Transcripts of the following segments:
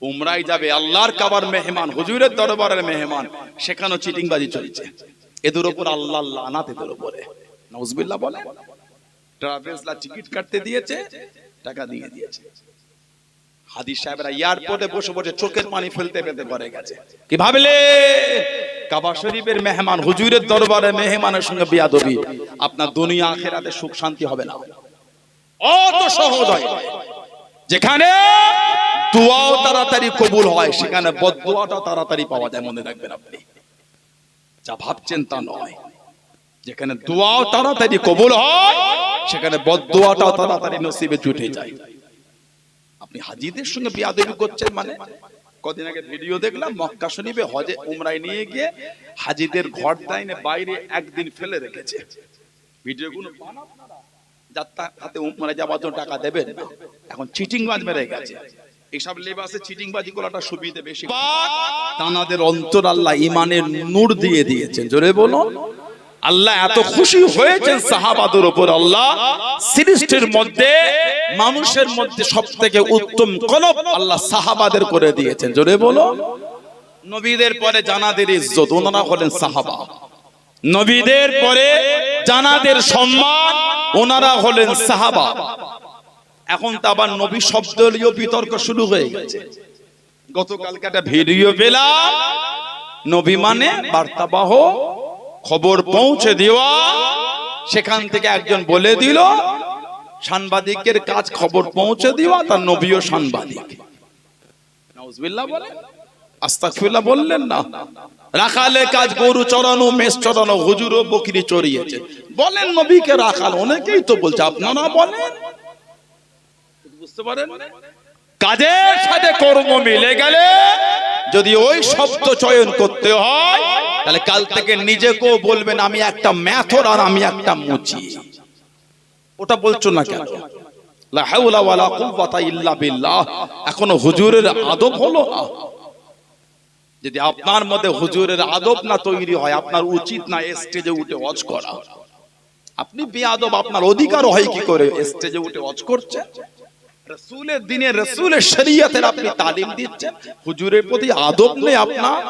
উমরাই যাবে আল্লাহর কাবার মেহমান, হুজুরের দরবারের মেহমান। সেখানেও চিটিংবাজি চলছে। এদের উপর আল্লাহ লানাত এদের উপরে। নজবিল্লাহ বলে ট্রাভেলসলা টিকিট কাটতে দিয়েছে, টাকা দিয়ে দিয়েছে। হাদিস সাহেবরা এয়ারপোর্টে বসে বসে চোখের পানি ফেলতে ফেলতে পরে গেছে। কি ভাবলে? কাবা শরীফের মেহমান, হুজুরের দরবারে মেহমানের সঙ্গে বিয়াদবি। আপনার দুনিয়া আখেরাতে সুখ শান্তি হবে না। অত সহজ হয়। যেখানে দোয়াও তাড়াতাড়ি কবুল হয়, সেখানে বদোয়াটা তাড়াতাড়ি পাওয়া যায়, মনে রাখবেন আপনি। যা ভাবছেন তা নয়। যেখানে দোয়াও তাড়াতাড়ি কবুল হয়, সেখানে বদদোয়াটাও তাড়াতাড়ি নসিবে জুটে যায়। আপনি হাজিদের সঙ্গে বিয়াদবি করছেন মানে? কদিন আগে ভিডিও দেখলাম, মক্কা শরীফে হজে উমরায় নিয়ে গিয়ে হাজিদের ঘর দাইনে বাইরে একদিন ফেলে রেখেছে। ভিডিওগুলো? যার হাতে উমরায় যাওয়ার জন্য টাকা দেবেন? এখন চিটিং বাজ মেরে গেছে। এইসব লেবাসে করাটা সুবিধে বেশি। তানাদের অন্তর আল্লাহ ইমানের নূর দিয়ে দিয়েছেন। জোরে বলো আল্লাহ এত খুশি হয়েছেন সাহাবাদের উপর আল্লাহ। সৃষ্টির মধ্যে, মানুষের মধ্যে সব থেকে উত্তম কলব আল্লাহ সাহাবাদের করে দিয়েছেন। জোরে বলো নবীদের পরে জানাদের ইজ্জত, ওনারা হলেন সাহাবা। নবীদের পরে জানাদের সম্মান, ওনারা হলেন সাহাবা। এখন তো আবার নবী শব্দলীয় বিতর্ক শুরু হয়ে গেছে। গতকালকে একটা ভিডিও পেলাম, নবী মানে বার্তাবাহ, খবর পৌঁছে দেওয়া, সেখান থেকে একজন বলে দিল, সাংবাদিকের কাজ খবর পৌঁছে দেওয়া, তার নবীও সাংবাদিক। নাউজুবিল্লাহ বললেন, না। রাখালে কাজ গরু চড়ানো, মেষ চড়ানো হুজুর ও বকরি চড়িয়েছে। বলেন নবীকে রাখাল, অনেকেই তো বলছে, আপনারা বলেন। বুঝতে পারেন? কাজের সাথে কর্ম মিলে গেলে যদি ওই শব্দ চয়ন করতে হয়, তাহলে কাল থেকে নিজেকেও বলবেন, আমি একটা ম্যাথর আর আমি একটা মুচি। ওটা বলছো না কেন? এখনও হুজুরের আদব হলো যদি আপনার মধ্যে হুজুরের আদব না তৈরি হয়, আপনার উচিত না স্টেজে উঠে ওয়াজ করা। আপনি আপনার অধিকার হয় কি করে স্টেজে উঠে ওয়াজ করছেন? রসুলের দিনে রসুলের শরীয়তের আপনি তালিম দিচ্ছেন, হুজুরের প্রতি আদব নেই আপনার।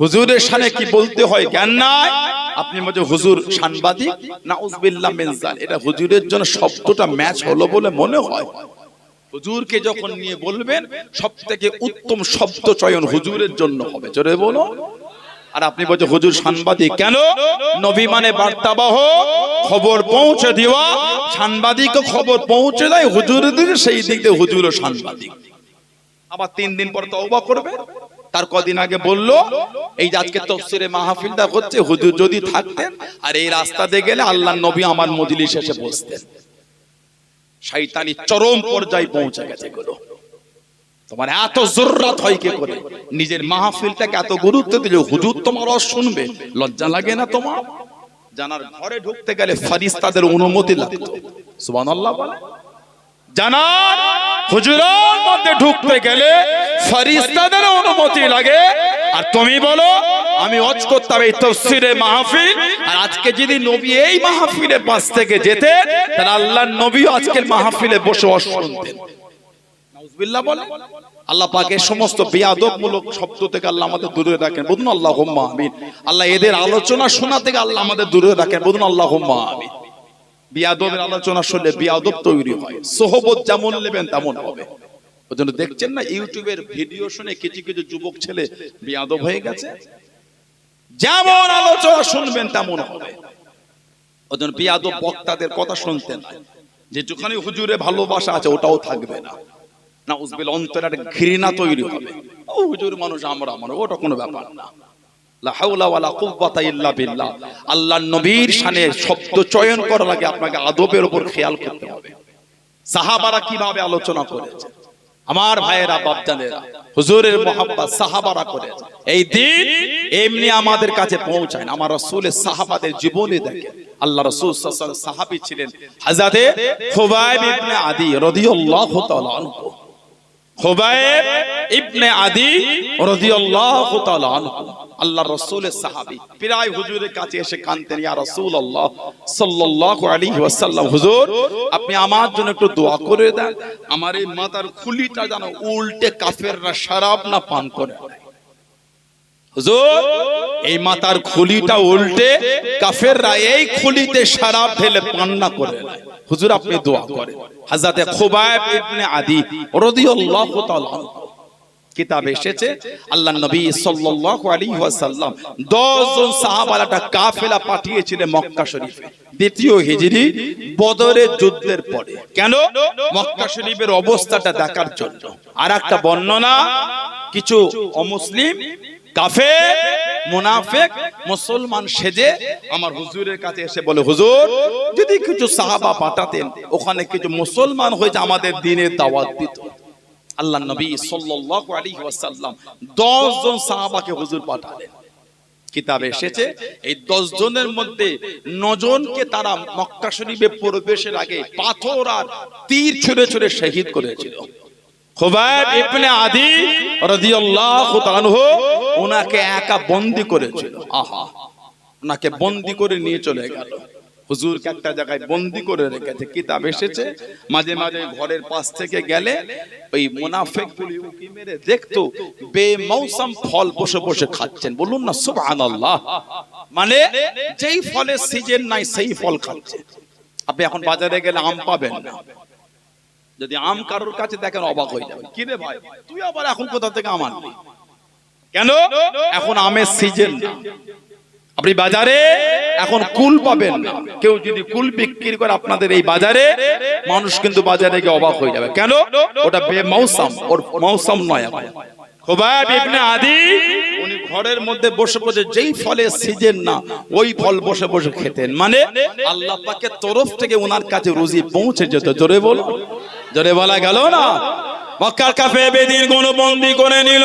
হুজুরের সামনে কি বলতে হয় জ্ঞান নাই? আপনি মধ্যে হুজুর সাংবাদিক? না উজবিল্লাহ মিনজাল এটা হুজুরের জন্য শব্দটা ম্যাচ হলো বলে মনে হয়। হুজুরকে যখন নিয়ে বলবেন সব থেকে উত্তম শব্দ চয়ন হুজুরের জন্য হবে। জোরে বলো আর আপনি বলছেন হুজুর সাংবাদিক। কেন? নবী মানে বার্তাবাহ খবর পৌঁছে দেওয়া। সাংবাদিক খবর পৌঁছে দেয় হুজুরের দিকে সেই দিক দিয়ে হুজুরও সাংবাদিক। আবার তিন দিন পর তওবা করবে। তার কদিন আগে বলল এই আজকে তফসিরে মাহফিলটা হচ্ছে হুজুর যদি থাকতেন আর এই রাস্তা দিয়ে গেলে আল্লাহ নবী আমার মজলিস এসে বসতেন। শয়তানি চরম পর্যায়ে পৌঁছে গেছে এগুলো। তোমার এত জরুরত হয় কি করে? নিজের মাহফিলটাকে এত গুরুত্ব দিলে হুজুর তোমার শুনবে। লজ্জা লাগে না তোমার? জানার ঘরে ঢুকতে গেলে ফারিস্তাদের অনুমতি লাগতো। সুবহানাল্লাহ বলে। জানার হুজুরের মধ্যে ঢুকতে গেলে ফারিস্তাদের অনুমতি লাগে। আর তুমি বলো, আমি অজ করতাম এই তফসিরে মাহফিল, আর আজকে যদি নবী এই মাহফিলে পাশ থেকে যেতে তাহলে আল্লাহর নবীও আজকের মাহফিলে বসে অজ শুনতেন। বলে। আল্লাহ পাকের সমস্ত বেয়াদবমূলক শব্দ থেকে আল্লাহ আমাদের দূরে রাখেন বলুন আল্লাহ আমিন। আল্লাহ এদের আলোচনা শোনা থেকে আল্লাহ আমাদের দূরে রাখেন বলুন আল্লাহ আমিন। বিয়াদবের আলোচনা শুনলে বিয়াদব তৈরি হয় সোহবত যেমন নেবেন তেমন হবে। ওই জন্য দেখছেন না ইউটিউবের ভিডিও শুনে কিছু কিছু যুবক ছেলে বিয়াদব হয়ে গেছে? যেমন আলোচনা শুনবেন তেমন হবে। ওই জন্য বিয়াদব বক্তাদের কথা শুনতে নাই। যেটুখানি হুজুরে ভালোবাসা আছে ওটাও থাকবে না। না উজবিল অন্তরে একটা ঘৃণা তৈরি হবে। হুজুর মানুষ, আমরা আমরা, ওটা কোনো ব্যাপার না। আল্লাহর নবীর শানে শব্দ চয়ন করার আগে আপনাকে আদবের উপর খেয়াল করতে হবে। সাহাবারা কীভাবে আলোচনা করেছে? আমার ভাইয়েরা, বাপজানেরা, হুজুরের সাহাবারা করেছে। এই দিন এমনি আমাদের কাছে পৌঁছায় না। আমার রাসূলের সাহাবাদের জীবনে দেখে আল্লাহ রাসূল সাহাবী ছিলেন ইবনে আদি রাদিয়াল্লাহু খুবাইব ইবনে আদি রাদিয়াল্লাহু তাআলা আনহু। আল্লাহ রাসূলের সাহাবী। প্রায় হুজুরের কাছে এসে কাঁদতেন, ইয়া রাসূলুল্লাহ, সাল্লাল্লাহু আলাইহি ওয়াসাল্লাম, হুজুর, আপনি আমার জন্য একটু দোয়া করে দেন। আমার এই মাথার খুলিটা যেন উল্টে কাফেররা শরাব না পান করে। হুজুর, এই মাথার খুলিটা উল্টে কাফেররা এই খুলিতে শরাব ঢেলে পান না করে। নেয়। হুজুর আপনি দোয়া করেন। হযরতে খুবাইব ইবনে আদি রাদিয়াল্লাহু তাআলা। কিতাব এসেছে আল্লাহ নবী সাল্লাল্লাহু আলাইহি ওয়াসাল্লাম 10 জন সাহাবারা একটা কাফেলা পাঠিয়েছিলেন মক্কা শরীফে। দ্বিতীয় হিজরি বদরের যুদ্ধের পরে। কেন? মক্কা শরীফের অবস্থাটা দেখার জন্য। আর একটা বর্ণনা কিছু অমুসলিম কাফের, মুনাফিক, মুসলমান সেজে আমার হুজুরের কাছে এসে বলে, হুজুর, যদি কিছু সাহাবা পাঠাতেন, ওখানে কিছু মুসলমান হয়েছে আমাদের দিনের দাওয়াত দিত। আল্লাহ নবী সাল্লাল্লাহু আলাইহি ওয়াসাল্লাম 10 জন সাহাবাকে হুজুর পাঠালেন। কিতাবে এসেছে, এই 10 জনের মধ্যে 9 জনকে তারা মক্কা শরীফে প্রবেশের আগে পাথর আর তীর ছুঁড়ে ছুঁড়ে শহীদ করেছিল। খুবাইব ইবনে আদি রাদিয়াল্লাহু তাআলা ওনাকে একা বন্দি করেছিল। আহা। ওনাকে বন্দি করে নিয়ে চলে গেল। হুজুরকে একটা জায়গায় বন্দি করে রেখেছে। কিতাব এসেছে। মাঝে মাঝে ঘরের পাশ থেকে গেলে ওই মুনাফিক উকি মেরে দেখতো বেমৌসম ফল বসে বসে খাচ্ছেন। বলুন না, সুবহানাল্লাহ। মানে যেই ফলের সিজন নাই, সেই ফল খাচ্ছে। আপনি এখন বাজারে গেলে আম পাবেন না। যদি আম কারোর কাছে দেখেন অবাক হয়ে যাবে। কি রে ভাই, তুই আবার এখন কোথা থেকে আম আনবি কেন? এখন আমের সিজন আপনি বাজারে এখন কুল পাবেন। না কেউ যদি কুল বিক্রি করে আপনাদের এই বাজারে, মানুষ কিন্তু বাজারে গিয়ে অবাক হয়ে যাবে। কেন? ওটা বেমৌসম। ওর মৌসম নয় এখন। উনি ঘরের মধ্যে বসে বসে যেই না, ওই ফল বসে বসে খেতেন। মানে তরফ থেকে ওনার কাছে রুজি পৌঁছে যেত। জোরে জোরে বলা গেল বন্দি করে নিল।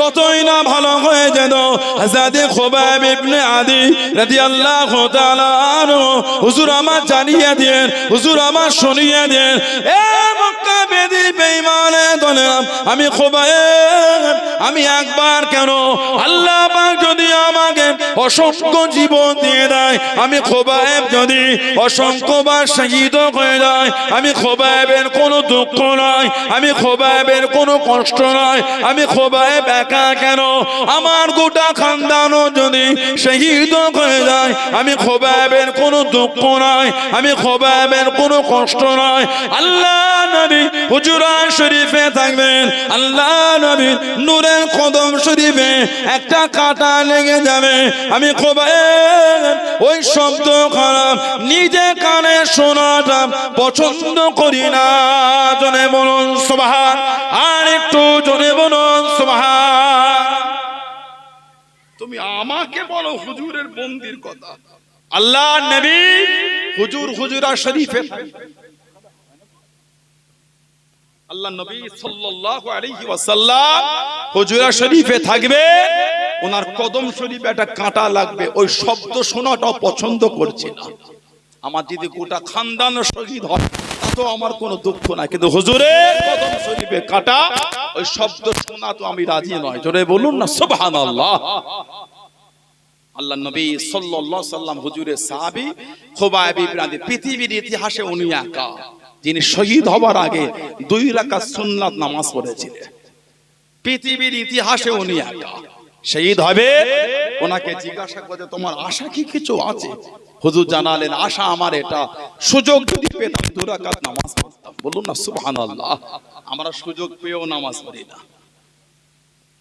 কতই না ভালো হয়ে যেত। হাজাদে খোবাইব ইবনে আদি রাদিয়াল্লাহু তাআলা আনহু, হুজুর আমার জানিয়ে দেন হুজুর আমার শুনিয়ে দেন এ মক্কা বেদি বেঈমানে দলেরাম আমি খোবাইব আমি একবার কেন আল্লাহ যদি আমাকে অসংখ্য জীবন দিয়ে দেয়, আমি খোবাইব যদি অসংখ্যবার শহীদ হয়ে যায়, আমি খোবাইবের কোনো দুঃখ নয় আমি খোবাইবের কোনো কষ্ট নয় আমি খোবাইব একা কেন? আমার গোটা খানদানও যদি শহীদ হয়ে যায়, আমি খোবাইবের কোনো দুঃখ নয় আমি খোবাইবের কোনো কষ্ট নয় আল্লাহ নবী হুজুরা শরীফে থাকবেন, আল্লাহ নবীর নূরের কদম শরীফে একটা কাটা লেগে যাবে। আমি খোবাইব ওই শব্দ খারাপ, নিজে কানে শোনাটা পছন্দ করি না। জনে বলুন, সুবহান। আর একটু জনে বলুন, সুবহান। তুমি আমাকে বলো হুজুরের বন্দির কথা। আল্লাহ নবী হুজুর হুজুরা শরীফে আল্লাহ নবী সাল্লাল্লাহু আলাইহি ওয়াসাল্লাম হুজুরা শরীফে থাকবে, ওনার কদম শরীফে একটা কাঁটা লাগবে, ওই শব্দ শোনাটাও পছন্দ করছে না। আমার যদি গোটা খানদান শহীদ হয় তাতেও আমার কোনো দুঃখ নাই, কিন্তু হুজুরের কদম শরীফে কাঁটা, ওই শব্দ শোনা তো আমি রাজি নয়। জোরে বলুন না, সুবহানাল্লাহ। আল্লাহ নবী সাল্লাল্লাহু সাল্লাম হুজুরের সাহাবী খুবাইব ইবনে পৃথিবীর ইতিহাসে উনি একা। যিনি শহীদ হবার আগে দুই রাকাত সুন্নাত নামাজ পড়েছিলেন। পৃথিবীর ইতিহাসে উনি একা শহীদ হবে? ওনাকে জিজ্ঞাসা করে, তোমার আশা কি কিছু আছে? হুজুর জানালেন, আশা আমার এটা। সুযোগ যদি পেতাম দু রাকাত নামাজ পড়তাম। বলুন না, সুবহানাল্লাহ। আমরা সুযোগ পেয়েও নামাজ পড়ি না।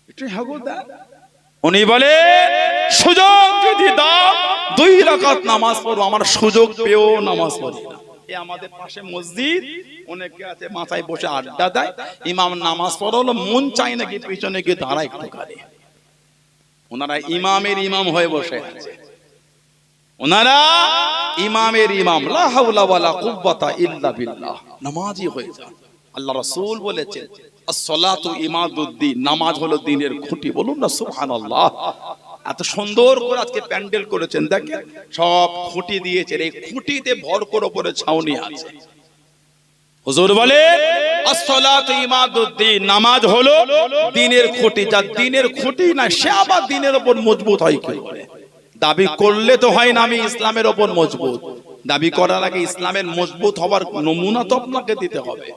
একটু উনি বলে, সুযোগ যদি দাও, দুই রাকাত নামাজ পড়ব। আমার সুযোগ পেয়েও নামাজ পড়ি না। এ আমাদের পাশে মসজিদ, অনেকে আছে মাথায় বসে আড্ডা দেয়, ইমাম নামাজ পড়ল মন চাই নাকি পিছনে গিয়ে দাঁড়ায় একটু কারে ওনারা ইমামের ইমাম হয়ে বসে আছে। ওনারা ইমামের ইমাম ইল্লা বিল্লাহ। নামাজি হয়ে যান। আল্লাহ রাসূল বলেছেন as-salatu ইমাদুদ্দিন নামাজ হলো দ্বীনের খুঁটি। বলুন না, সুবহানাল্লাহ। এত সুন্দর করে আজকে প্যান্ডেল করেছেন। দেখেন, সব খুঁটি দিয়েছেন। এই খুঁটিতে ভর করে উপরে ছাউনি আছে। হুজুর বলে নামাজ হলো দিনের খুঁটি। যা দিনের খুঁটি না, সে আবার দিনের উপর মজবুত হয় কি দাবি করলে তো হয় না, আমি ইসলামের ওপর মজবুত। দাবি করার আগে ইসলামের মজবুত হওয়ার নমুনা তো আপনাকে দিতে হবে।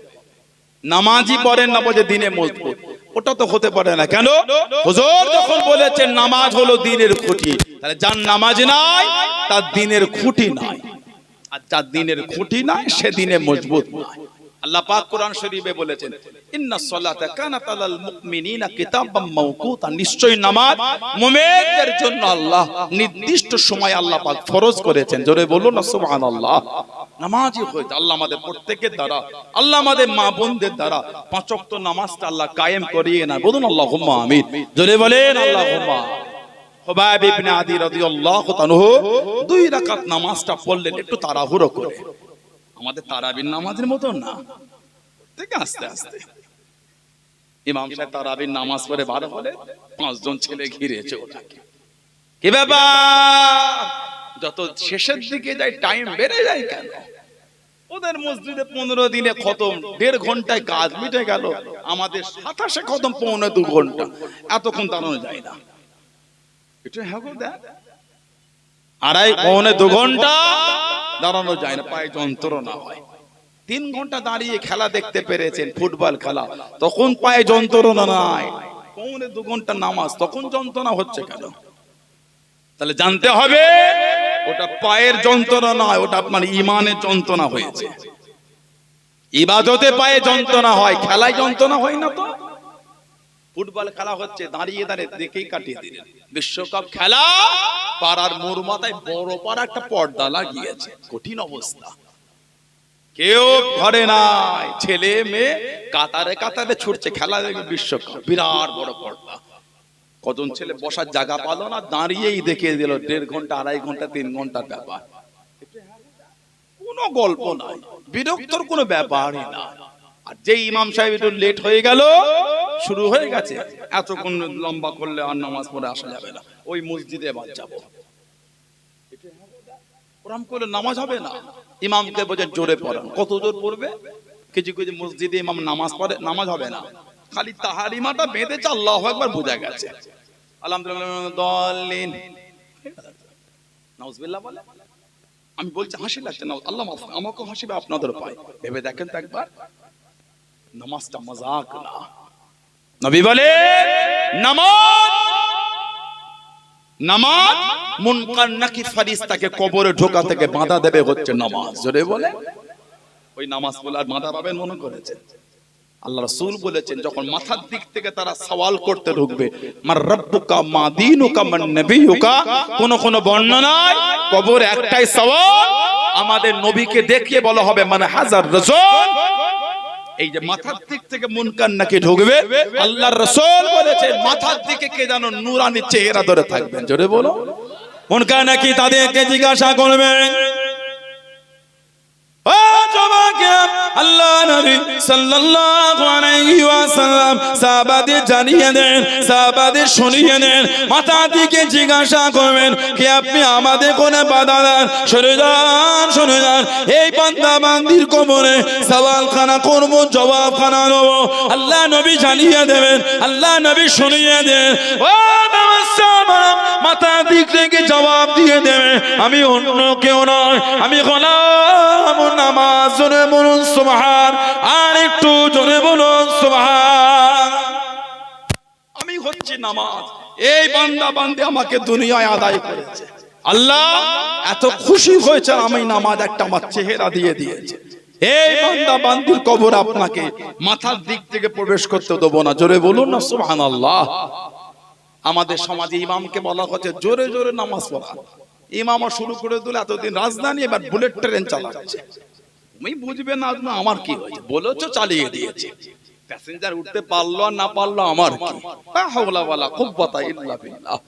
নামাজই পড়েন না বলে দিনে মজবুত। ওটা তো হতে পারে না। কেন? হুজুর যখন বলেছেন নামাজ হলো দিনের খুঁটি, তাহলে যার নামাজ নাই, তার দিনের খুঁটি নাই। আর যার দিনের খুঁটি নাই, সে দিনে মজবুত নাই। আল্লাহ পাক কোরআন শরীফে বলেছেন, ইন্না সলাতা কানাত আলাল মুমিনিনা কিতাবাম মাওকুতা। নিশ্চয় নামাজ মুমিনদের জন্য আল্লাহ নির্দিষ্ট সময় আল্লাহ পাক ফরজ করেছেন। জোরে বলুন না, সুবহানাল্লাহ। নামাজই হয়েছে আল্লাহ আমাদের প্রত্যেকের দ্বারা, আল্লাহ আমাদের মা বোনদের দ্বারা পাঁচ ওয়াক্ত নামাজটা আল্লাহ কায়েম করিয়ে না বলুন আল্লাহুম্মা আমিন। জোরে বলেন নামাজটা পড়লেন, একটু তাড়াহুড়ো আমাদের নামাজের মতো না। আস্তে। আস্তে নামাজ পড়ে পাঁচজন ছেলে ঘিরেছে ওটাকে কি ব্যাপার? যত শেষের দিকে যায় টাইম বেড়ে যায় কেন? ওদের মসজিদে পনেরো দিনে খতম, দেড় ঘন্টায় কাজ মিটে গেল। আমাদের সাতাশে খতম, পৌনে দু ঘণ্টা। এতক্ষণ দাঁড়ানো যায় না। একটু হ্যাঁ দেখ। আড়াই, পৌনে দু ঘণ্টা দাঁড়ানো যায় না, পায়ে যন্ত্রণা হয়। তিন ঘণ্টা দাঁড়িয়ে খেলা দেখতে পেরেছেন, ফুটবল খেলা। তখন পায়ে যন্ত্রণা নাই। পৌনে দু ঘণ্টা নামাজ, তখন যন্ত্রণা হচ্ছে কেন? তাহলে জানতে হবে ওটা পায়ের যন্ত্রণা নয়, ওটা আপনার ইমানের যন্ত্রণা হয়েছে। ইবাদতে পায়ে যন্ত্রণা হয়, খেলায় যন্ত্রণা হয় না তো? ফুটবল খেলা হচ্ছে, দাঁড়িয়ে দাঁড়িয়ে দেখেই কাটিয়ে দিলেন। বিশ্বকাপ খেলা, পাড়ার মোর মাথায় বড় পাড়া একটা পর্দা লাগিয়েছে, কঠিন অবস্থা। কেউ ঘরে নাই, ছেলে মেয়ে, কাতারে কাতারে ছুটছে, খেলা বিশ্বকাপ, বিরাট বড় পর্দা। কজন ছেলে বসার জায়গা পালো না, দাঁড়িয়েই দেখিয়ে দিল, দেড় ঘণ্টা, আড়াই ঘণ্টা, তিন ঘণ্টার ব্যাপার। কোনো গল্প নাই, বিরক্তর কোনো ব্যাপারই না। আর যে ইমাম সাহেব একটু লেট হয়ে গেল, শুরু হয়ে গেছে। এতক্ষণ লম্বা করলে আর নামাজ পড়ে আসা যাবে না। ওই মসজিদে এবার যাব। ওরম করলে নামাজ হবে না। ইমামকে বোঝে জোরে পড়ান। কত জোর পড়বে? কিছু কিছু মসজিদে ইমাম নামাজ পড়ে, নামাজ হবে না। খালি তাহারিমাটা বেঁধেছে, আল্লাহ একবার বোঝা গেছে। আলহামদুলিল্লাহ বলে। আমি বলছি, হাসি লাগছে না। আল্লাহ আমাকেও হাসিবে আপনাদের পায়। ভেবে দেখেন তো একবার। নামাজটা মজাক না। নবী বলে, নামাজ নামাজ, মুনকার নাকি ফারিস্তাকে কবরে ঢোকা থেকে বাধা দেবে হচ্ছে নামাজ। জোরে বলে। ওই নামাজ বলে আর বাধা পাবেন মনে করেছে আল্লাহ রাসূল বলেছেন, যখন মাথার দিক থেকে তারা সওয়াল করতে ঢুকবে, মার রব্বুকা, মা দীনুকা মান নবিয়ুকা কোন কোন বর্ণনায় কবর একটাই সওয়াল, আমাদের নবীকে দেখিয়ে বলা হবে মানে হাজার রাসূল এই যে মাথার দিক থেকে মুনকার নাকি ঢুকবে, আল্লাহর রাসূল বলেছেন, মাথার দিকে কে যেন নূরানি চেহারা ধরে থাকবেন। জোরে বলো। মুনকার নাকি তাদেরকে জিজ্ঞাসা করবেন? আল্লাহ নবী সাল্লাল্লাহু জানিয়ে দেন, সাহাবাদের শুনিয়ে মাথা দিকে জিজ্ঞাসা করবেন কি আপনি আমাদের কোনে বাধা দেন? সরে যান সরে যান। এই বান্দা বান্দির কোমরে সওয়াল খানা করব জবাব নেব। আল্লাহ নবী জানিয়ে দেবেন, আল্লাহ নবী শুনিয়ে দেন। ও আমি অন্য কেউ নয়। আমি নামাজ বলুন, সুবহান। আর একটু বলুন, সুবহান। আমি হচ্ছি নামাজ। এই বান্দা বান্দে আমাকে দুনিয়ায় আদায় করেছে। আল্লাহ এত খুশি হয়েছে, আমি নামাজ একটা আমার চেহারা দিয়ে দিয়েছে। এই বান্দা বান্দির কবর আপনাকে মাথার দিক থেকে প্রবেশ করতে দেবো না। জোরে বলুন না সুবহান আল্লাহ আমাদের সমাজে ইমামকে বলা হচ্ছে জোরে জোরে নামাজ পড়া। ইমামও শুরু করে দিল, এতদিন রাজধানী এবার বুলেট ট্রেন চালাচ্ছে। তুমি বুঝবে না আমার কি হয়েছে? বলেছ, চালিয়ে দিয়েছে। প্যাসেঞ্জার উঠতে পারল না পারল, আমার কি? হাওলা ওয়ালা কুওয়াতা ইল্লা বিল্লাহ।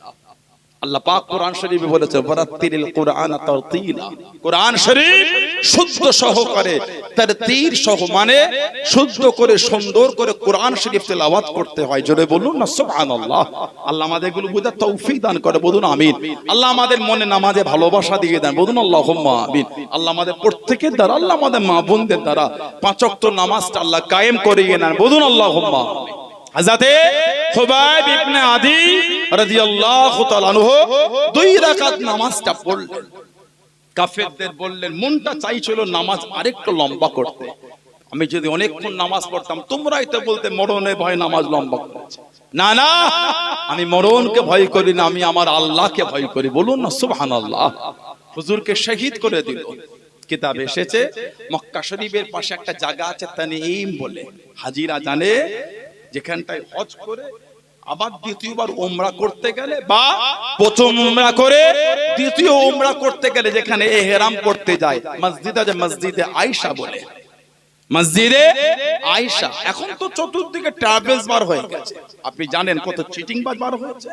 আল্লাহ পাক কোরআন শরীফে বলেছে, ওয়ারাত্তিলিল কোরআন তারতিলা। কোরআন শরীফ শুদ্ধ সহকারে, তারতির সহ মানে শুদ্ধ করে, সুন্দর করে কোরআন শরীফ তেলাওয়াত করতে হয়। জোরে বলুন না, সুবহানাল্লাহ। আল্লাহ আমাদের এগুলো বুঝার তৌফিক দান করে, বলুন আমিন। আল্লাহ আমাদের মনে নামাজে ভালোবাসা দিয়ে দেন, বলুন আল্লাহুম্মা আমিন। আল্লাহ আমাদের প্রত্যেকের দ্বারা, আল্লাহ আমাদের মা বোনদের দ্বারা পাঁচ ওয়াক্ত নামাজটা আল্লাহ কায়েম করিয়ে নেন, বলুন আল্লাহুম্মা হাজাতে খুবাইব ইবনে আদি নামাজ আরেকটু লম্বা করতে। আমি যদি অনেকক্ষণ নামাজ পড়তাম, তোমরাই তো বলতে মরণে ভয় নামাজ লম্বা করেছে। না না, আমি মরণকে ভয় করি না, আমি আমার আল্লাহকে ভয় করি। বলুন না, সুবহানাল্লাহ। হুজুরকে শহীদ করে দিল। কিতাব এসেছে, মক্কা শরীফের পাশে একটা জায়গা আছে তানিম বলে। হাজিরা জানে, যেখানটায় হজ করে আবার দ্বিতীয়বার ওমরা করতে গেলে বা প্রথম ওমরা করে দ্বিতীয় ওমরা করতে গেলে যেখানে এহরাম করতে যায় মসজিদ আছে মসজিদে আয়েশা বলে। মসজিদে আয়েশা এখন তো চতুর্দিকে ট্রাভেলস বার হয়ে গেছে। আপনি জানেন কত চিটিং বাজ বার হয়েছে?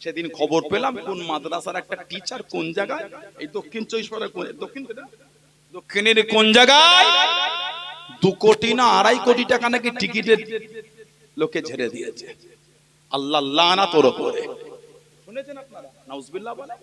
সেদিন খবর পেলাম কোন মাদ্রাসার একটা টিচার কোন জায়গায়? এই দক্ষিণ চব্বিশ দক্ষিণ দক্ষিণের কোন জায়গায়? দু কোটি না আড়াই কোটি টাকা নাকি টিকিটের লোকে ঝেড়ে দিয়েছে। আল্লাহ লানা তোর উপরে। শুনেছেন আপনারা? নাউজবিল্লাহ বলে